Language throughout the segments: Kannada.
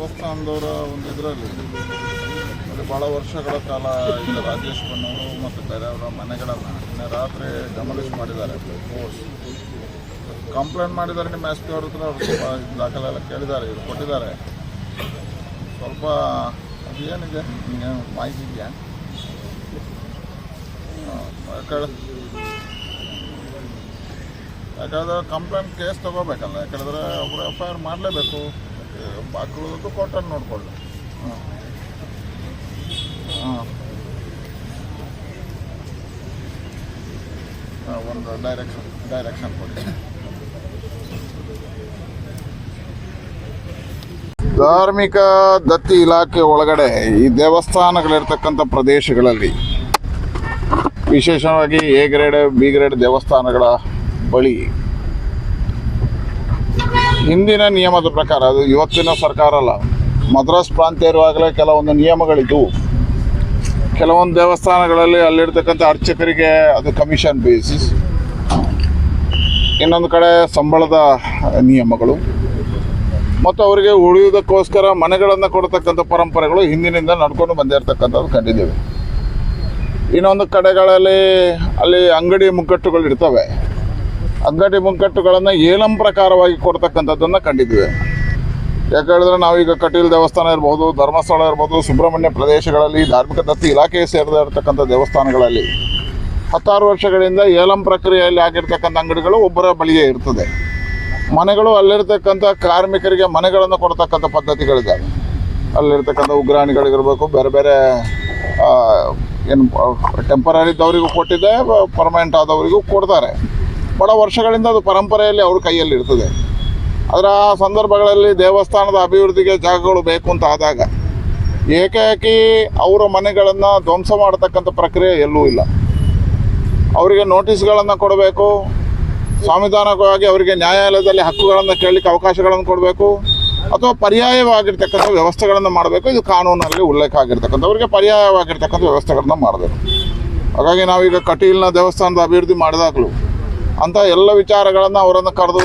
ದೇವಸ್ಥಾನದವರ ಒಂದು ಇದರಲ್ಲಿ. ಭಾಳ ವರ್ಷಗಳ ಕಾಲ ಈಗ ರಾಜೇಶ್ ಬಣ್ಣವರು ಮತ್ತು ಬೇರೆಯವರ ಮನೆಗಳನ್ನು ನಿನ್ನೆ ರಾತ್ರಿ ಡೆಮಾಲಿಷ್ ಮಾಡಿದ್ದಾರೆ. ಫೋರ್ಸ್ ಕಂಪ್ಲೇಂಟ್ ಮಾಡಿದ್ದಾರೆ ನಿಮ್ಮ ಎಸ್ ಪಿ ಅವ್ರ ಹತ್ರ, ಅವ್ರು ಸ್ವಲ್ಪ ದಾಖಲೆ ಎಲ್ಲ ಕೇಳಿದ್ದಾರೆ, ಇವ್ರು ಕೊಟ್ಟಿದ್ದಾರೆ. ಸ್ವಲ್ಪ ಅದು ಏನಿದೆ ಮಾಹಿತಿ ಇದೆಯಾ? ಯಾಕಂದ್ರೆ ಕಂಪ್ಲೇಂಟ್ ಕೇಸ್ ತಗೋಬೇಕಲ್ಲ ಯಾಕಂದ್ರೆ ಒಬ್ಬರು ಎಫ್ ಐ ಆರ್ ಮಾಡಲೇಬೇಕು. ಬಾಕಿಳದ್ದು ಕಾಟನ್ ನೋಡ್ಕೊಳ್ಳಿ ಒಂದು ಡೈರೆಕ್ಷನ್ ಡೈರೆಕ್ಷನ್ ಕೊಡಿ. ಧಾರ್ಮಿಕ ದತ್ತಿ ಇಲಾಖೆ ಒಳಗಡೆ ಈ ದೇವಸ್ಥಾನಗಳಿರ್ತಕ್ಕಂಥ ಪ್ರದೇಶಗಳಲ್ಲಿ ವಿಶೇಷವಾಗಿ ಎ ಗ್ರೇಡ್ ಬಿ ಗ್ರೇಡ್ ದೇವಸ್ಥಾನಗಳ ಬಳಿ ಹಿಂದಿನ ನಿಯಮದ ಪ್ರಕಾರ, ಅದು ಇವತ್ತಿನ ಸರ್ಕಾರ ಅಲ್ಲ, ಮದ್ರಾಸ್ ಪ್ರಾಂತ್ಯ ಇರುವಾಗಲೇ ಕೆಲವೊಂದು ನಿಯಮಗಳಿದ್ದವು ಕೆಲವೊಂದು ದೇವಸ್ಥಾನಗಳಲ್ಲಿ ಅಲ್ಲಿರ್ತಕ್ಕಂಥ ಅರ್ಚಕರಿಗೆ ಅದು ಕಮಿಷನ್ ಬೇಸಿಸ್ ಇನ್ನೊಂದು ಕಡೆ ಸಂಬಳದ ನಿಯಮಗಳು. ಮತ್ತು ಅವರಿಗೆ ಉಳಿಯುವುದಕ್ಕೋಸ್ಕರ ಮನೆಗಳನ್ನು ಕೊಡತಕ್ಕಂಥ ಪರಂಪರೆಗಳು ಹಿಂದಿನಿಂದ ನಡ್ಕೊಂಡು ಬಂದಿರತಕ್ಕಂಥದ್ದು ಕಂಡಿದ್ದೇವೆ. ಇನ್ನೊಂದು ಕಡೆಗಳಲ್ಲಿ ಅಲ್ಲಿ ಅಂಗಡಿ ಮುಗ್ಗಟ್ಟುಗಳು ಇರ್ತವೆ ಅಂಗಡಿ ಮುಗ್ಗಟ್ಟುಗಳನ್ನು ಏಲಂ ಪ್ರಕಾರವಾಗಿ ಕೊಡ್ತಕ್ಕಂಥದ್ದನ್ನು ಕಂಡಿದ್ದೇವೆ. ಯಾಕೆ ಹೇಳಿದ್ರೆ ನಾವೀಗ ಕಟೀಲ್ ದೇವಸ್ಥಾನ ಇರ್ಬೋದು, ಧರ್ಮಸ್ಥಳ ಇರ್ಬೋದು, ಸುಬ್ರಹ್ಮಣ್ಯ ಪ್ರದೇಶಗಳಲ್ಲಿ, ಧಾರ್ಮಿಕ ದತ್ತಿ ಇಲಾಖೆಗೆ ಸೇರಿದ ಇರತಕ್ಕಂಥ ದೇವಸ್ಥಾನಗಳಲ್ಲಿ ಹತ್ತಾರು ವರ್ಷಗಳಿಂದ ಏಲಂ ಪ್ರಕ್ರಿಯೆಯಲ್ಲಿ ಆಗಿರ್ತಕ್ಕಂಥ ಅಂಗಡಿಗಳು ಒಬ್ಬರ ಬಳಿಯೇ ಇರ್ತದೆ. ಮನೆಗಳು ಅಲ್ಲಿರ್ತಕ್ಕಂಥ ಕಾರ್ಮಿಕರಿಗೆ ಮನೆಗಳನ್ನು ಕೊಡ್ತಕ್ಕಂಥ ಪದ್ಧತಿಗಳಿದ್ದಾವೆ ಅಲ್ಲಿರ್ತಕ್ಕಂಥ ಉಗ್ರಾಣಿಗಳಿಗಿರ್ಬೇಕು, ಬೇರೆ ಬೇರೆ ಏನು ಟೆಂಪರರಿದ್ದವರಿಗೂ ಕೊಟ್ಟಿದೆ ಪರ್ಮನೆಂಟ್ ಆದವರಿಗೂ ಕೊಡ್ತಾರೆ. ಬಹಳ ವರ್ಷಗಳಿಂದ ಅದು ಪರಂಪರೆಯಲ್ಲಿ ಅವ್ರ ಕೈಯಲ್ಲಿ ಇರ್ತದೆ. ಅದರ ಸಂದರ್ಭಗಳಲ್ಲಿ ದೇವಸ್ಥಾನದ ಅಭಿವೃದ್ಧಿಗೆ ಜಾಗಗಳು ಬೇಕು ಅಂತ ಆದಾಗ ಏಕಾಏಕಿ ಅವರ ಮನೆಗಳನ್ನು ಧ್ವಂಸ ಮಾಡತಕ್ಕಂಥ ಪ್ರಕ್ರಿಯೆ ಎಲ್ಲೂ ಇಲ್ಲ. ಅವರಿಗೆ ನೋಟಿಸ್ಗಳನ್ನು ಕೊಡಬೇಕು ಸಾಂವಿಧಾನಿಕವಾಗಿ ಅವರಿಗೆ ನ್ಯಾಯಾಲಯದಲ್ಲಿ ಹಕ್ಕುಗಳನ್ನು ಕೇಳಲಿಕ್ಕೆ ಅವಕಾಶಗಳನ್ನು ಕೊಡಬೇಕು, ಅಥವಾ ಪರ್ಯಾಯವಾಗಿರ್ತಕ್ಕಂಥ ವ್ಯವಸ್ಥೆಗಳನ್ನು ಮಾಡಬೇಕು. ಇದು ಕಾನೂನಲ್ಲಿ ಉಲ್ಲೇಖ ಆಗಿರ್ತಕ್ಕಂಥ ಅವರಿಗೆ ಪರ್ಯಾಯವಾಗಿರ್ತಕ್ಕಂಥ ವ್ಯವಸ್ಥೆಗಳನ್ನು ಮಾಡಬೇಕು. ಹಾಗಾಗಿ ನಾವೀಗ ಕಟೀಲ್ನ ದೇವಸ್ಥಾನದ ಅಭಿವೃದ್ಧಿ ಮಾಡಿದಾಗಲೂ ಅಂಥ ಎಲ್ಲ ವಿಚಾರಗಳನ್ನು ಅವರನ್ನು ಕರೆದು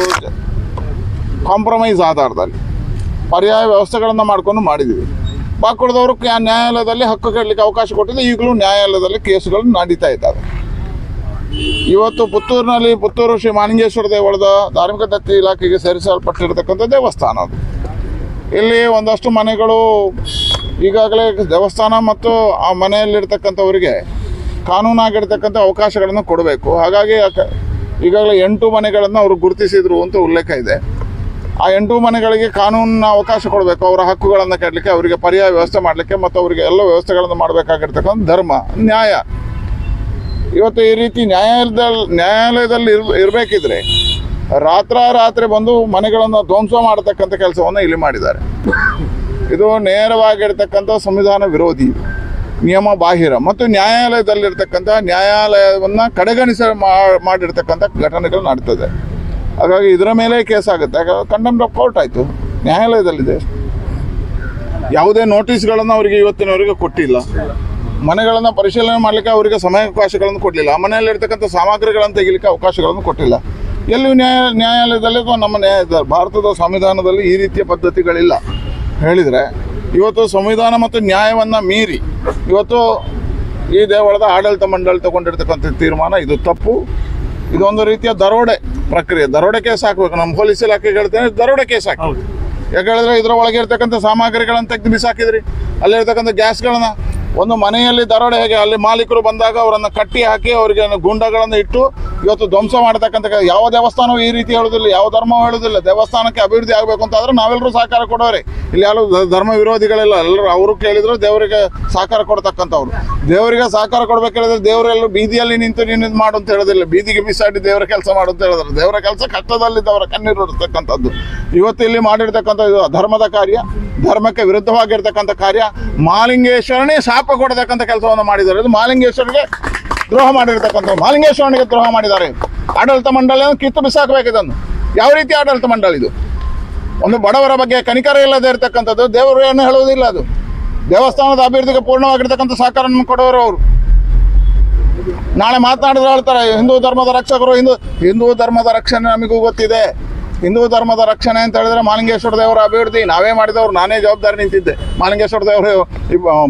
ಕಾಂಪ್ರಮೈಸ್ ಆಧಾರದಲ್ಲಿ ಪರ್ಯಾಯ ವ್ಯವಸ್ಥೆಗಳನ್ನು ಮಾಡಿಕೊಂಡು ಮಾಡಿದ್ದೀವಿ ಬಾಕುಳದವರು ಕ್ಯಾ- ನ್ಯಾಯಾಲಯದಲ್ಲಿ ಹಕ್ಕು ಕೇಳಲಿಕ್ಕೆ ಅವಕಾಶ ಕೊಟ್ಟಿದ್ದು ಈಗಲೂ ನ್ಯಾಯಾಲಯದಲ್ಲಿ ಕೇಸುಗಳು ನಡೀತಾ ಇದ್ದಾವೆ. ಇವತ್ತು ಪುತ್ತೂರಿನಲ್ಲಿ ಪುತ್ತೂರು ಶ್ರೀ ಮಾನಿಂಗೇಶ್ವರ ದೇವಳದ ಧಾರ್ಮಿಕ ದತ್ತಿ ಇಲಾಖೆಗೆ ಸೇರಿಸಲ್ಪಟ್ಟಿರತಕ್ಕಂಥ ದೇವಸ್ಥಾನ ಅದು. ಇಲ್ಲಿ ಒಂದಷ್ಟು ಮನೆಗಳು ಈಗಾಗಲೇ ದೇವಸ್ಥಾನ ಮತ್ತು ಆ ಮನೆಯಲ್ಲಿರ್ತಕ್ಕಂಥವರಿಗೆ ಕಾನೂನಾಗಿರ್ತಕ್ಕಂಥ ಅವಕಾಶಗಳನ್ನು ಕೊಡಬೇಕು. ಹಾಗಾಗಿ ಈಗಾಗಲೇ ಎಂಟು ಮನೆಗಳನ್ನು ಅವರು ಗುರುತಿಸಿದ್ರು ಅಂತ ಉಲ್ಲೇಖ ಇದೆ. ಆ ಎಂಟು ಮನೆಗಳಿಗೆ ಕಾನೂನಿನ ಅವಕಾಶ ಕೊಡಬೇಕು, ಅವರ ಹಕ್ಕುಗಳನ್ನು ಕಟ್ಟಲಿಕ್ಕೆ ಅವರಿಗೆ ಪರ್ಯಾಯ ವ್ಯವಸ್ಥೆ ಮಾಡಲಿಕ್ಕೆ ಮತ್ತು ಅವರಿಗೆ ಎಲ್ಲ ವ್ಯವಸ್ಥೆಗಳನ್ನು ಮಾಡಬೇಕಾಗಿರ್ತಕ್ಕಂಥ ಧರ್ಮ, ನ್ಯಾಯ. ಇವತ್ತು ಈ ರೀತಿ ನ್ಯಾಯಾಲಯದಲ್ಲಿ ನ್ಯಾಯಾಲಯದಲ್ಲಿ ಇರ್, ಇರಬೇಕಿದ್ರೆ ರಾತ್ರಾರಾತ್ರಿ ಬಂದು ಮನೆಗಳನ್ನು ಧ್ವಂಸ ಮಾಡತಕ್ಕಂಥ ಕೆಲಸವನ್ನು ಇಲ್ಲಿ ಮಾಡಿದ್ದಾರೆ. ಇದು ನೇರವಾಗಿರ್ತಕ್ಕಂಥ ಸಂವಿಧಾನ ವಿರೋಧಿ. ನಿಯಮ ಬಾಹಿರ. ಮತ್ತು ನ್ಯಾಯಾಲಯದಲ್ಲಿರ್ತಕ್ಕಂಥ ನ್ಯಾಯಾಲಯವನ್ನು ಕಡೆಗಣಿಸ ಮಾಡಿರ್ತಕ್ಕಂಥ ಘಟನೆಗಳು ನಡೀತದೆ. ಹಾಗಾಗಿ ಇದರ ಮೇಲೆ ಕೇಸ್ ಆಗುತ್ತೆ. ಕಂಡಮ್ ಆಫ್ ಕೋರ್ಟ್ ಆಯಿತು. ನ್ಯಾಯಾಲಯದಲ್ಲಿದೆ. ಯಾವುದೇ ನೋಟಿಸ್ಗಳನ್ನು ಅವರಿಗೆ ಇವತ್ತಿನವರೆಗೆ ಕೊಟ್ಟಿಲ್ಲ. ಮನೆಗಳನ್ನು ಪರಿಶೀಲನೆ ಮಾಡಲಿಕ್ಕೆ ಅವರಿಗೆ ಸಮಯಾವಕಾಶಗಳನ್ನು ಕೊಡಲಿಲ್ಲ. ಆ ಮನೆಯಲ್ಲಿರ್ತಕ್ಕಂಥ ಸಾಮಗ್ರಿಗಳನ್ನು ತೆಗಿಲಿಕ್ಕೆ ಅವಕಾಶಗಳನ್ನು ಕೊಟ್ಟಿಲ್ಲ. ಎಲ್ಲಿಯೂ ನ್ಯಾಯ, ನ್ಯಾಯಾಲಯದಲ್ಲಿ ನಮ್ಮ ನ್ಯಾಯ, ಭಾರತದ ಸಂವಿಧಾನದಲ್ಲಿ ಈ ರೀತಿಯ ಪದ್ಧತಿಗಳಿಲ್ಲ. ಹೇಳಿದರೆ ಇವತ್ತು ಸಂವಿಧಾನ ಮತ್ತು ನ್ಯಾಯವನ್ನು ಮೀರಿ ಇವತ್ತು ಈ ದೇವಳದ ಆಡಳಿತ ಮಂಡಳಿ ತಗೊಂಡಿರ್ತಕ್ಕಂಥ ತೀರ್ಮಾನ ಇದು ತಪ್ಪು. ಇದೊಂದು ರೀತಿಯ ದರೋಡೆ ಪ್ರಕ್ರಿಯೆ. ದರೋಡೆ ಕೇಸ್ ಹಾಕಬೇಕು. ನಮ್ಮ ಪೊಲೀಸ್ ಇಲಾಖೆಗೆ ಹೇಳ್ತೇನೆ ದರೋಡೆ ಕೇಸ್ ಹಾಕಿ. ಯಾಕೆ ಹೇಳಿದ್ರೆ ಇದರ ಒಳಗೆ ಇರ್ತಕ್ಕಂಥ ಸಾಮಗ್ರಿಗಳನ್ನು ತೆಗೆದು ಬಿಸಾಕಿದ್ರಿ. ಅಲ್ಲಿರ್ತಕ್ಕಂಥ ಗ್ಯಾಸ್ಗಳನ್ನ ಒಂದು ಮನೆಯಲ್ಲಿ ದರೋಡೆ ಹೇಗೆ ಅಲ್ಲಿ ಮಾಲೀಕರು ಬಂದಾಗ ಅವರನ್ನು ಕಟ್ಟಿ ಹಾಕಿ ಅವರಿಗೆ ಗುಂಡಗಳನ್ನು ಇಟ್ಟು ಇವತ್ತು ಧ್ವಂಸ ಮಾಡತಕ್ಕಂಥ ಯಾವ ದೇವಸ್ಥಾನವೂ ಈ ರೀತಿ ಹೇಳೋದಿಲ್ಲ, ಯಾವ ಧರ್ಮವೂ ಹೇಳೋದಿಲ್ಲ. ದೇವಸ್ಥಾನಕ್ಕೆ ಅಭಿವೃದ್ಧಿ ಆಗಬೇಕು ಅಂತ ಆದ್ರೆ ನಾವೆಲ್ಲರೂ ಸಹಕಾರ ಕೊಡೋರಿ ಇಲ್ಲಿ ಯಾರು ಧರ್ಮ ವಿರೋಧಿಗಳಿಲ್ಲ, ಎಲ್ಲರೂ ಅವರು ಕೇಳಿದ್ರು ದೇವರಿಗೆ ಸಹಕಾರ ಕೊಡ್ತಕ್ಕಂಥವ್ರು. ದೇವರಿಗೆ ಸಹಕಾರ ಕೊಡ್ಬೇಕು ಹೇಳಿದ್ರೆ ದೇವರೆಲ್ಲರೂ ಬೀದಿಯಲ್ಲಿ ನಿಂತು ನೀನು ಮಾಡು ಅಂತ ಹೇಳೋದಿಲ್ಲ. ಬೀದಿಗೆ ಬಿಸಾಡಿ ದೇವರ ಕೆಲಸ ಮಾಡು ಅಂತ ಹೇಳಿದ್ರು. ದೇವರ ಕೆಲಸ ಕಷ್ಟದಲ್ಲಿದ್ದವರ ಕಣ್ಣೀರು ಇರ್ತಕ್ಕಂಥದ್ದು. ಇವತ್ತು ಇಲ್ಲಿ ಮಾಡಿರ್ತಕ್ಕಂಥ ಇದು ಧರ್ಮದ ಕಾರ್ಯ, ಧರ್ಮಕ್ಕೆ ವಿರುದ್ಧವಾಗಿರ್ತಕ್ಕಂಥ ಕಾರ್ಯ. ಮಾಲಿಂಗೇಶ್ವರನೇ ಶಾಪ ಕೊಡತಕ್ಕಂಥ ಕೆಲಸವನ್ನು ಮಾಡಿದ್ದಾರೆ. ಇದು ಮಾಲಿಂಗೇಶ್ವರನಿಗೆ ದ್ರೋಹ ಮಾಡಿರ್ತಕ್ಕಂಥ ಮಾಲಿಂಗೇಶ್ವರನಿಗೆ ದ್ರೋಹ ಮಾಡಿದ್ದಾರೆ. ಆಡಳಿತ ಮಂಡಳಿಯನ್ನು ಕಿತ್ತು ಬಿಸಾಕಬೇಕು ಇದನ್ನು. ಯಾವ ರೀತಿ ಆಡಳಿತ ಮಂಡಳಿ ಇದು? ಒಂದು ಬಡವರ ಬಗ್ಗೆ ಕನಿಕರ ಇಲ್ಲದೆ ಇರತಕ್ಕಂಥದ್ದು ದೇವರು ಏನು ಹೇಳುವುದಿಲ್ಲ ಅದು. ದೇವಸ್ಥಾನದ ಅಭಿವೃದ್ಧಿಗೆ ಪೂರ್ಣವಾಗಿರ್ತಕ್ಕಂಥ ಸಹಕಾರವನ್ನು ಕೊಡೋರು ಅವರು. ನಾಳೆ ಮಾತನಾಡಿದ್ರೆ ಹೇಳ್ತಾರೆ, ಹಿಂದೂ ಧರ್ಮದ ರಕ್ಷಕರು, ಹಿಂದೂ ಹಿಂದೂ ಧರ್ಮದ ರಕ್ಷಣೆ ನಮಗೂ ಗೊತ್ತಿದೆ. ಹಿಂದೂ ಧರ್ಮದ ರಕ್ಷಣೆ ಅಂತ ಹೇಳಿದ್ರೆ ಮಾಲಿಂಗೇಶ್ವರ ದೇವರ ಅಭಿವೃದ್ಧಿ. ನಾವೇ ಮಾಡಿದವರು, ನಾನೇ ಜವಾಬ್ದಾರಿ ನಿಂತಿದ್ದೆ. ಮಾಲಿಂಗೇಶ್ವರ ದೇವರು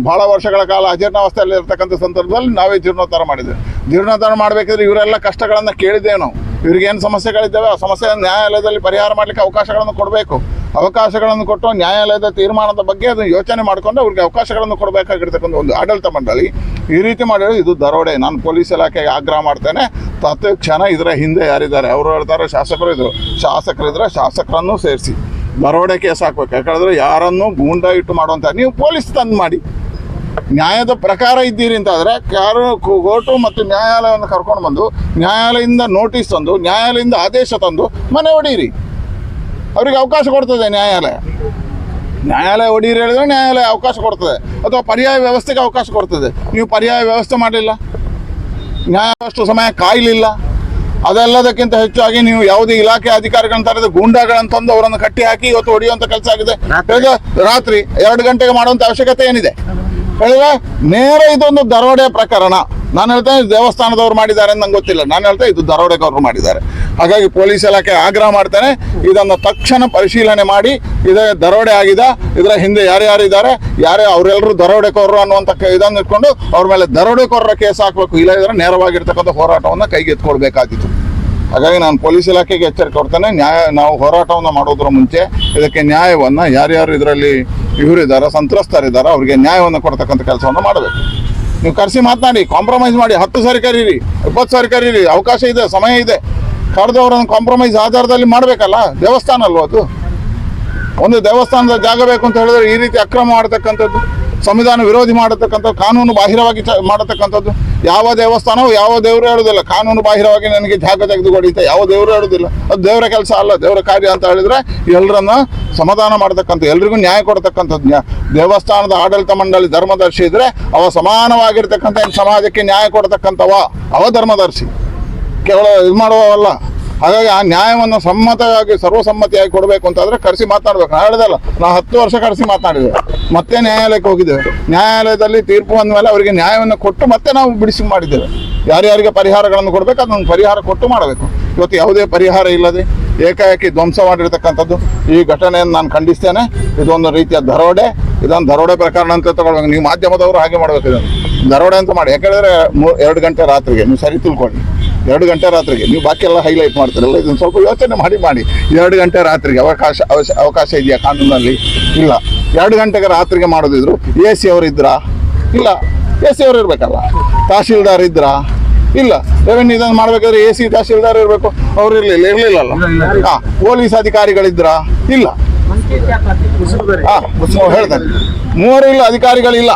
ಬಹಳ ವರ್ಷಗಳ ಕಾಲ ಅಜೀರ್ಣಾವಸ್ಥೆಯಲ್ಲಿ ಇರ್ತಕ್ಕಂಥ ಸಂದರ್ಭದಲ್ಲಿ ನಾವೇ ಜೀರ್ಣೋದ್ಧಾರ ಮಾಡಿದ್ವಿ. ಜೀರ್ಣೋದ್ಧಾರ ಮಾಡಬೇಕಿದ್ರೆ ಇವರೆಲ್ಲ ಕಷ್ಟಗಳನ್ನು ಕೇಳಿದ್ದೇವೆ ನಾವು. ಇವ್ರಿಗೇನು ಸಮಸ್ಯೆಗಳಿದ್ದಾವೆ, ಆ ಸಮಸ್ಯೆ ನ್ಯಾಯಾಲಯದಲ್ಲಿ ಪರಿಹಾರ ಮಾಡಲಿಕ್ಕೆ ಅವಕಾಶಗಳನ್ನು ಕೊಡಬೇಕು. ಅವಕಾಶಗಳನ್ನು ಕೊಟ್ಟು ನ್ಯಾಯಾಲಯದ ತೀರ್ಮಾನದ ಬಗ್ಗೆ ಅದನ್ನು ಯೋಚನೆ ಮಾಡಿಕೊಂಡು ಅವ್ರಿಗೆ ಅವಕಾಶಗಳನ್ನು ಕೊಡಬೇಕಾಗಿರ್ತಕ್ಕಂಥ ಒಂದು ಆಡಳಿತ ಮಂಡಳಿ ಈ ರೀತಿ ಮಾಡಿರೋದು ಇದು ದರೋಡೆ. ನಾನು ಪೊಲೀಸ್ ಇಲಾಖೆಗೆ ಆಗ್ರಹ ಮಾಡ್ತೇನೆ. ತತ್ಕ್ಷಣ ಇದರ ಹಿಂದೆ ಯಾರಿದ್ದಾರೆ? ಅವರು ಹೇಳ್ತಾರೆ, ಶಾಸಕರು ಇದ್ರು. ಶಾಸಕರಿದ್ರೆ ಶಾಸಕರನ್ನು ಸೇರಿಸಿ. ದರೋಡೆ ಕೇಸ್ ಹಾಕ್ಬೇಕು. ಯಾಕಂದ್ರೆ ಯಾರನ್ನು ಗೂಂಡ ಇಟ್ಟು ಮಾಡುವಂಥ ನೀವು ಪೊಲೀಸ್ ತಂದು ಮಾಡಿ. ನ್ಯಾಯದ ಪ್ರಕಾರ ಇದ್ದೀರಿ ಅಂತಾದರೆ ಯಾರು ಕೋರ್ಟು ಮತ್ತು ನ್ಯಾಯಾಲಯವನ್ನು ಕರ್ಕೊಂಡು ಬಂದು ನ್ಯಾಯಾಲಯದಿಂದ ನೋಟಿಸ್ ತಂದು, ನ್ಯಾಯಾಲಯದಿಂದ ಆದೇಶ ತಂದು ಮನೆ ಹೊಡೀರಿ ಅವರಿಗೆ ಅವಕಾಶ ಕೊಡ್ತದೆ ನ್ಯಾಯಾಲಯ. ನ್ಯಾಯಾಲಯ ಒಡೀರಿ ಹೇಳಿದ್ರೆ ನ್ಯಾಯಾಲಯ ಅವಕಾಶ ಕೊಡ್ತದೆ. ಅಥವಾ ಪರ್ಯಾಯ ವ್ಯವಸ್ಥೆಗೆ ಅವಕಾಶ ಕೊಡ್ತದೆ. ನೀವು ಪರ್ಯಾಯ ವ್ಯವಸ್ಥೆ ಮಾಡಲಿಲ್ಲ ನ್ಯಾಯ ಅಷ್ಟು ಸಮಯ ಕಾಯಲಿಲ್ಲ. ಅದೆಲ್ಲದಕ್ಕಿಂತ ಹೆಚ್ಚಾಗಿ ನೀವು ಯಾವುದೇ ಇಲಾಖೆ ಅಧಿಕಾರಿಗಳನ್ನ ತರದ ಗೂಂಡಾಗಳನ್ನು ತಂದು ಅವರನ್ನು ಕಟ್ಟಿ ಹಾಕಿ ಇವತ್ತು ಹೊಡೆಯುವಂತ ಕೆಲಸ ಆಗಿದೆ. ರಾತ್ರಿ. ಎರಡು ಗಂಟೆಗೆ ಮಾಡುವಂತ ಅವಶ್ಯಕತೆ ಏನಿದೆ? ಹೇಳಿದ್ರೆ ನೇರ ಇದೊಂದು ದರೋಡೆ ಪ್ರಕರಣ. ನಾನು ಹೇಳ್ತೇನೆ ದೇವಸ್ಥಾನದವ್ರು ಮಾಡಿದ್ದಾರೆ ಅಂತ ನಂಗೆ ಗೊತ್ತಿಲ್ಲ. ನಾನು ಹೇಳ್ತೇನೆ ಇದು ದರೋಡೆಗವರು ಮಾಡಿದ್ದಾರೆ. ಹಾಗಾಗಿ ಪೊಲೀಸ್ ಇಲಾಖೆ ಆಗ್ರಹ ಮಾಡ್ತೇನೆ. ಇದನ್ನು ತಕ್ಷಣ ಪರಿಶೀಲನೆ ಮಾಡಿ, ಇದೇ ದರೋಡೆ ಆಗಿದೆ, ಇದರ ಹಿಂದೆ ಯಾರ್ಯಾರಿದ್ದಾರೆ ಯಾರೇ ಅವರೆಲ್ಲರೂ ದರೋಡೆಕೋರರು ಅನ್ನುವಂಥ ಇದನ್ನು ಇಟ್ಕೊಂಡು ಅವ್ರ ಮೇಲೆ ದರೋಡೆಕೋರರ ಕೇಸ್ ಹಾಕಬೇಕು. ಇಲ್ಲ ಇದ್ರೆ ನೇರವಾಗಿರ್ತಕ್ಕಂಥ ಹೋರಾಟವನ್ನು ಕೈಗೆತ್ಕೊಳ್ಬೇಕಾಗಿತ್ತು ಹಾಗಾಗಿ ನಾನು ಪೊಲೀಸ್ ಇಲಾಖೆಗೆ ಎಚ್ಚರಿಕೆ ಕೊಡ್ತೇನೆ. ನ್ಯಾಯ, ನಾವು ಹೋರಾಟವನ್ನು ಮಾಡೋದ್ರ ಮುಂಚೆ ಇದಕ್ಕೆ ನ್ಯಾಯವನ್ನು ಯಾರ್ಯಾರು ಇದರಲ್ಲಿ ಇವರಿದ್ದಾರೆ, ಸಂತ್ರಸ್ತರಿದ್ದಾರೆ, ಅವರಿಗೆ ನ್ಯಾಯವನ್ನು ಕೊಡ್ತಕ್ಕಂಥ ಕೆಲಸವನ್ನು ಮಾಡಬೇಕು. ನೀವು ಕರೆಸಿ ಮಾತನಾಡಿ ಕಾಂಪ್ರಮೈಸ್ ಮಾಡಿ, ಹತ್ತು ಸಾರಿ ಕರೀರಿ, ಇಪ್ಪತ್ತು ಸಾರಿ ಕರೀರಿ, ಅವಕಾಶ ಇದೆ, ಸಮಯ ಇದೆ. ಕರೆದವರನ್ನು ಕಾಂಪ್ರಮೈಸ್ ಆಧಾರದಲ್ಲಿ ಮಾಡಬೇಕಲ್ಲ, ದೇವಸ್ಥಾನ ಅಲ್ವ ಅದು? ಒಂದು ದೇವಸ್ಥಾನದ ಜಾಗ ಬೇಕು ಅಂತ ಹೇಳಿದ್ರೆ ಈ ರೀತಿ ಅಕ್ರಮ ಮಾಡತಕ್ಕಂಥದ್ದು, ಸಂವಿಧಾನ ವಿರೋಧಿ ಮಾಡತಕ್ಕಂಥದ್ದು, ಕಾನೂನು ಬಾಹಿರವಾಗಿ ಮಾಡತಕ್ಕಂಥದ್ದು. ಯಾವ ದೇವಸ್ಥಾನವು ಯಾವ ದೇವರು ಹೇಳೋದಿಲ್ಲ. ಕಾನೂನು ಬಾಹಿರವಾಗಿ ನನಗೆ ಜಾಗ ತೆಗೆದುಕೊಡಿ ಅಂತ ಯಾವ ದೇವರು ಹೇಳೋದಿಲ್ಲ. ಅದು ದೇವರ ಕೆಲಸ ಅಲ್ಲ, ದೇವರ ಕಾರ್ಯ ಅಂತ ಹೇಳಿದ್ರೆ ಎಲ್ಲರನ್ನ ಸಮಾಧಾನ ಮಾಡತಕ್ಕಂಥ, ಎಲ್ರಿಗೂ ನ್ಯಾಯ ಕೊಡ್ತಕ್ಕಂಥದ್ದು ದೇವಸ್ಥಾನದ ಆಡಳಿತ ಮಂಡಳಿ ಧರ್ಮದರ್ಶಿ ಇದ್ರೆ ಅವ ಸಮಾನವಾಗಿರ್ತಕ್ಕಂಥ ಸಮಾಜಕ್ಕೆ ನ್ಯಾಯ ಕೊಡತಕ್ಕಂಥವ? ಅವ ಧರ್ಮದರ್ಶಿ. ಕೇವಲ ಇದು ಮಾಡುವವಲ್ಲ. ಹಾಗಾಗಿ ಆ ನ್ಯಾಯವನ್ನು ಸಮ್ಮತವಾಗಿ, ಸರ್ವಸಮ್ಮತಿಯಾಗಿ ಕೊಡಬೇಕು ಅಂತಂದರೆ ಕರೆಸಿ ಮಾತನಾಡ್ಬೇಕು ನಾ ಹೇಳ್ದಲ್ಲ ನಾವು ಹತ್ತು ವರ್ಷ ಕರೆಸಿ ಮಾತನಾಡಿದ್ದೇವೆ ಮತ್ತೆ ನ್ಯಾಯಾಲಯಕ್ಕೆ ಹೋಗಿದ್ದೇವೆ. ನ್ಯಾಯಾಲಯದಲ್ಲಿ ತೀರ್ಪು ಬಂದ ಮೇಲೆ ಅವರಿಗೆ ನ್ಯಾಯವನ್ನು ಕೊಟ್ಟು ಮತ್ತೆ ನಾವು ಬಿಡಿಸಿ ಮಾಡಿದ್ದೇವೆ. ಯಾರ್ಯಾರಿಗೆ ಪರಿಹಾರಗಳನ್ನು ಕೊಡಬೇಕು ಅದನ್ನು ಪರಿಹಾರ ಕೊಟ್ಟು ಮಾಡಬೇಕು. ಇವತ್ತು ಯಾವುದೇ ಪರಿಹಾರ ಇಲ್ಲದೆ ಏಕಾಏಕಿ ಧ್ವಂಸ ಮಾಡಿರ್ತಕ್ಕಂಥದ್ದು ಈ ಘಟನೆಯನ್ನು ನಾನು ಖಂಡಿಸ್ತೇನೆ. ಇದೊಂದು ರೀತಿಯ ದರೋಡೆ. ಇದೊಂದು ದರೋಡೆ ಪ್ರಕರಣ ಅಂತ ತಗೊಳ್ಬೇಕು. ನೀವು ಮಾಧ್ಯಮದವರು ಹಾಗೆ ಮಾಡಬೇಕು ಇದನ್ನು. ದರೋಡೆ ಅಂತ ಮಾಡಿ. ಯಾಕೆಂದರೆ ಮೂ ಎರಡು ಗಂಟೆ ರಾತ್ರಿಗೆ. ನೀವು ಸರಿ ತಿಳ್ಕೊಳ್ಳಿ. ಎರಡು ಗಂಟೆ ರಾತ್ರಿಗೆ. ನೀವು ಬಾಕಿ ಎಲ್ಲ ಹೈಲೈಟ್ ಮಾಡ್ತೀರಲ್ಲ ಇದನ್ನು ಸ್ವಲ್ಪ ಯೋಚನೆ ಮಾಡಿ ಮಾಡಿ. ಎರಡು ಗಂಟೆ ರಾತ್ರಿಗೆ ಅವಕಾಶ ಅವಕಾಶ ಇದೆಯಾ ಕಾನೂನಲ್ಲಿ? ಇಲ್ಲ. ಎರಡು ಗಂಟೆಗೆ ರಾತ್ರಿಗೆ ಮಾಡೋದಿದ್ರು ಎ ಸಿ ಅವರು ಇದ್ರಾ? ಇಲ್ಲ. ಎ ಸಿ ಅವರು ಇರಬೇಕಲ್ಲ. ತಹಶೀಲ್ದಾರ್ ಇದ್ರಾ? ಇಲ್ಲ. ರೆವೆನ್ಯೂ ಇದನ್ನು ಮಾಡಬೇಕಾದ್ರೆ ಎ ಸಿ ತಹಶೀಲ್ದಾರ್ ಇರಬೇಕು. ಅವ್ರು ಇರಲಿಲ್ಲ ಇರಲಿಲ್ಲಲ್ಲ. ಹಾಂ ಪೊಲೀಸ್ ಅಧಿಕಾರಿಗಳಿದ್ರಾ ಇಲ್ಲ. ಹಾಂ ಹೇಳ್ತಾರೆ ಮೂವರು ಇಲ್ಲ ಅಧಿಕಾರಿಗಳಿಲ್ಲ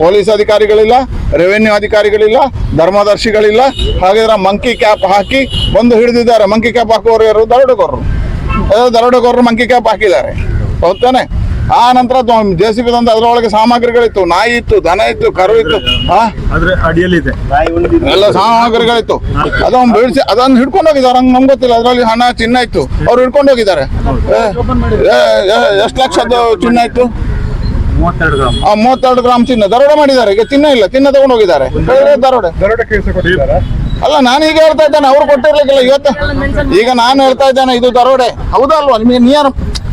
ಪೊಲೀಸ್ ಅಧಿಕಾರಿಗಳಿಲ್ಲ ರೆವೆನ್ಯೂ ಅಧಿಕಾರಿಗಳಿಲ್ಲ ಧರ್ಮದರ್ಶಿಗಳಿಲ್ಲ. ಹಾಗಿದ್ರೆ ಮಂಕಿ ಕ್ಯಾಪ್ ಹಾಕಿ ಬಂದು ಹಿಡಿದಿದ್ದಾರೆ. ಮಂಕಿ ಕ್ಯಾಪ್ ಹಾಕುವವರು ಯಾರು? ದರೋಡೆಕೋರರು. ದರೋಡೆಕೋರರು ಮಂಕಿ ಕ್ಯಾಪ್ ಹಾಕಿದ್ದಾರೆ. ಹೌದಾನೆ ಆ ನಂತರ ಜೆ ಸಿ ಬಿ ತಂದು ಅದರೊಳಗೆ ಸಾಮಗ್ರಿಗಳಿತ್ತು. ನಾಯಿ ಇತ್ತು ದನ ಇತ್ತು ಕರು ಇತ್ತು. ಅಡಿಯಲ್ಲಿದೆ. ಎಲ್ಲ ಸಾಮಗ್ರಿಗಳಿತ್ತು. ಅದೊಂದು ಬಿಡಿಸಿ ಅದನ್ನು ಹಿಡ್ಕೊಂಡು ಹೋಗಿದ್ದಾರೆ. ಹಂಗೆ ನಮ್ಗೆ ಗೊತ್ತಿಲ್ಲ. ಅದರಲ್ಲಿ ಹಣ ಚಿನ್ನ ಇತ್ತು. ಅವ್ರು ಹಿಡ್ಕೊಂಡು ಹೋಗಿದ್ದಾರೆ. ಎಷ್ಟು ಲಕ್ಷದ ಚಿನ್ನ ಇತ್ತು? ಆ ಮೂವತ್ತೆರಡು ಗ್ರಾಮ್ ಚಿನ್ನ. ದರೋಡೆ ಮಾಡಿದ್ದಾರೆ. ಈಗ ಚಿನ್ನ ಇಲ್ಲ. ಚಿನ್ನ ತಗೊಂಡು ಹೋಗಿದ್ದಾರೆ. ದರೋಡೆ. ದರೋಡೆ ಕೇಸ್ ಕೊಟ್ಟಿದ್ದಾರಾ ಅಲ್ಲ ನಾನು ಈಗ ಹೇಳ್ತಾ ಇದ್ದೇನೆ. ಅವ್ರು ಕೊಟ್ಟಿರ್ಲಿಕ್ಕಿಲ್ಲ. ಇವತ್ತು ಈಗ ನಾನು ಹೇಳ್ತಾ ಇದ್ದೇನೆ ಇದು ದರೋಡೆ. ಹೌದಾ ಅಲ್ವಾ? ನಿಮಗೆ ನಿಯರ್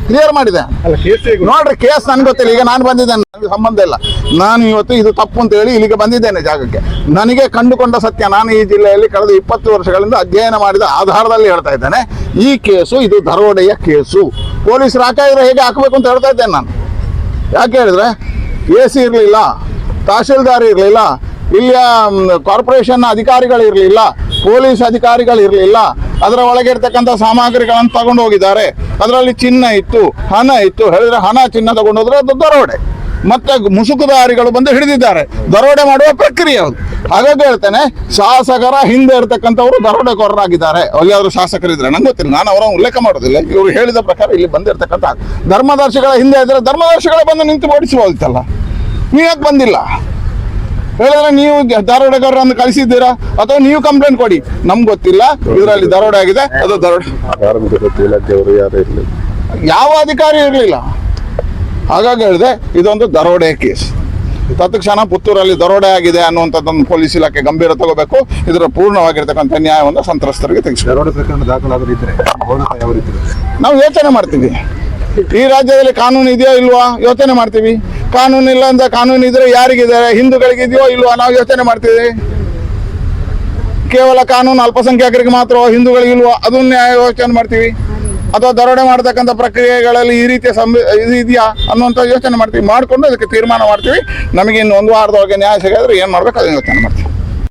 ಕ್ಲಿಯರ್ ಮಾಡಿದೆ. ಅಲ್ಲ ಕೇಸ್ ಹೇಗೆ? ನೋಡ್ರಿ ಕೇಸ್ ನನ್ ಗೊತ್ತಿಲ್ಲ. ಈಗ ನಾನು ಬಂದಿದ್ದೇನೆ. ನನಗೆ ಸಂಬಂಧ ಇಲ್ಲ. ನಾನು ಇವತ್ತು ಇದು ತಪ್ಪು ಅಂತ ಹೇಳಿ ಇಲ್ಲಿಗೆ ಬಂದಿದ್ದೇನೆ ಜಾಗಕ್ಕೆ. ನನಗೆ ಕಂಡುಕೊಂಡ ಸತ್ಯ. ನಾನು ಈ ಜಿಲ್ಲೆಯಲ್ಲಿ ಕಳೆದ ಇಪ್ಪತ್ತು ವರ್ಷಗಳಿಂದ ಅಧ್ಯಯನ ಮಾಡಿದ ಆಧಾರದಲ್ಲಿ ಹೇಳ್ತಾ ಇದ್ದೇನೆ. ಈ ಕೇಸು ಇದು ದರೋಡೆಯ ಕೇಸು. ಪೊಲೀಸರು ಹಾಕಿದ್ರೆ ಹೇಗೆ ಹಾಕಬೇಕು ಅಂತ ಹೇಳ್ತಾ ಇದ್ದೇನೆ ನಾನು. ಯಾಕೆ ಹೇಳಿದ್ರೆ ಎ ಸಿ ಇರಲಿಲ್ಲ, ತಹಶೀಲ್ದಾರ್ ಇರಲಿಲ್ಲ, ಇಲ್ಲಿಯ ಕಾರ್ಪೊರೇಷನ್ ಅಧಿಕಾರಿಗಳು ಇರಲಿಲ್ಲ, ಪೊಲೀಸ್ ಅಧಿಕಾರಿಗಳು ಇರಲಿಲ್ಲ, ಅದರ ಒಳಗೆ ಇರ್ತಕ್ಕಂಥ ಸಾಮಗ್ರಿಗಳನ್ನು ತಗೊಂಡು ಹೋಗಿದ್ದಾರೆ. ಅದರಲ್ಲಿ ಚಿನ್ನ ಇತ್ತು, ಹಣ ಇತ್ತು, ಹೇಳಿದ್ರೆ ಹಣ ಚಿನ್ನ ತಗೊಂಡೋದ್ರೆ ಅದು ದರೋಡೆ ಮತ್ತೆ ಮುಸುಕುದಾರಿಗಳು ಬಂದು ಹಿಡಿದಿದ್ದಾರೆ. ದರೋಡೆ ಮಾಡುವ ಪ್ರಕ್ರಿಯೆ ಅದು. ಹಾಗಾಗಿ ಹೇಳ್ತೇನೆ ಶಾಸಕರ ಹಿಂದೆ ಇರ್ತಕ್ಕಂಥವ್ರು ದರೋಡೆಕೋರರಾಗಿದ್ದಾರೆ. ಅಲ್ಲಿಯಾದ್ರೂ ಶಾಸಕರಿದ್ರೆ ನಂಗೆ ಗೊತ್ತಿಲ್ಲ ನಾನು ಅವರ ಉಲ್ಲೇಖ ಮಾಡೋದಿಲ್ಲ. ಇವರು ಹೇಳಿದ ಪ್ರಕಾರ ಇಲ್ಲಿ ಬಂದಿರತಕ್ಕಂಥ ಧರ್ಮದರ್ಶಿಗಳ ಹಿಂದೆ ಇದ್ರೆ ಧರ್ಮದರ್ಶಿಗಳ ಬಂದು ನಿಂತು ಓಡಿಸಬಹುದಿತ್ತಲ್ಲ ನೀವು ಯಾಕೆ ಬಂದಿಲ್ಲ? ಹೇಳಿದ್ರೆ ನೀವು ದರೋಡೆಗಾರರನ್ನು ಕಳಿಸಿದ್ದೀರಾ? ಅಥವಾ ನೀವು ಕಂಪ್ಲೇಂಟ್ ಕೊಡಿ. ನಮ್ಗೆ ಗೊತ್ತಿಲ್ಲ ಇದರಲ್ಲಿ ದರೋಡೆ ಆಗಿದೆ ಅದು ದರೋಡೆ ಯಾವ ಅಧಿಕಾರಿ ಇರಲಿಲ್ಲ? ಹಾಗಾಗಿ ಹೇಳಿದೆ ಇದೊಂದು ದರೋಡೆ ಕೇಸ್. ತತ್ಕ್ಷಣ ಪುತ್ತೂರಲ್ಲಿ ದರೋಡೆ ಆಗಿದೆ ಅನ್ನುವಂಥದ್ದನ್ನು ಪೊಲೀಸ್ ಇಲಾಖೆ ಗಂಭೀರ ತಗೋಬೇಕು. ಇದರ ಪೂರ್ಣವಾಗಿರ್ತಕ್ಕಂಥ ನ್ಯಾಯವನ್ನು ಸಂತ್ರಸ್ತರಿಗೆ ಇರುತ್ತೆ? ನಾವು ಯೋಚನೆ ಮಾಡ್ತೀವಿ. ಈ ರಾಜ್ಯದಲ್ಲಿ ಕಾನೂನು ಇದೆಯೋ ಇಲ್ವಾ ಯೋಚನೆ ಮಾಡ್ತೀವಿ. ಕಾನೂನು ಇಲ್ಲ ಅಂತ ಕಾನೂನು ಇದ್ರೆ ಯಾರಿಗಿದೆ ಹಿಂದೂಗಳಿಗಿದೆಯೋ ಇಲ್ವಾ? ನಾವು ಯೋಚನೆ ಮಾಡ್ತೀವಿ. ಕೇವಲ ಕಾನೂನು ಅಲ್ಪಸಂಖ್ಯಾತರಿಗೆ ಮಾತ್ರ ಹಿಂದೂಗಳಿಗೆ ಇಲ್ವಾ? ಅದನ್ನ ಯೋಚನೆ ಮಾಡ್ತೀವಿ. ಅಥವಾ ದರೋಡೆ ಮಾಡ್ತಕ್ಕಂಥ ಪ್ರಕ್ರಿಯೆಗಳಲ್ಲಿ ಈ ರೀತಿಯ ಸಂಬ ಇದು ಇದೆಯಾ ಅನ್ನುವಂಥ ಯೋಚನೆ ಮಾಡ್ತೀವಿ. ಮಾಡಿಕೊಂಡು ಅದಕ್ಕೆ ತೀರ್ಮಾನ ಮಾಡ್ತೀವಿ. ನಮಗೆ ಇನ್ನು ಒಂದು ವಾರದೊಳಗೆ ನ್ಯಾಯ ಸಿಗಾದ್ರೆ ಏನು ಮಾಡ್ಬೇಕು ಅದನ್ನು ಯೋಚನೆ ಮಾಡ್ತೀವಿ.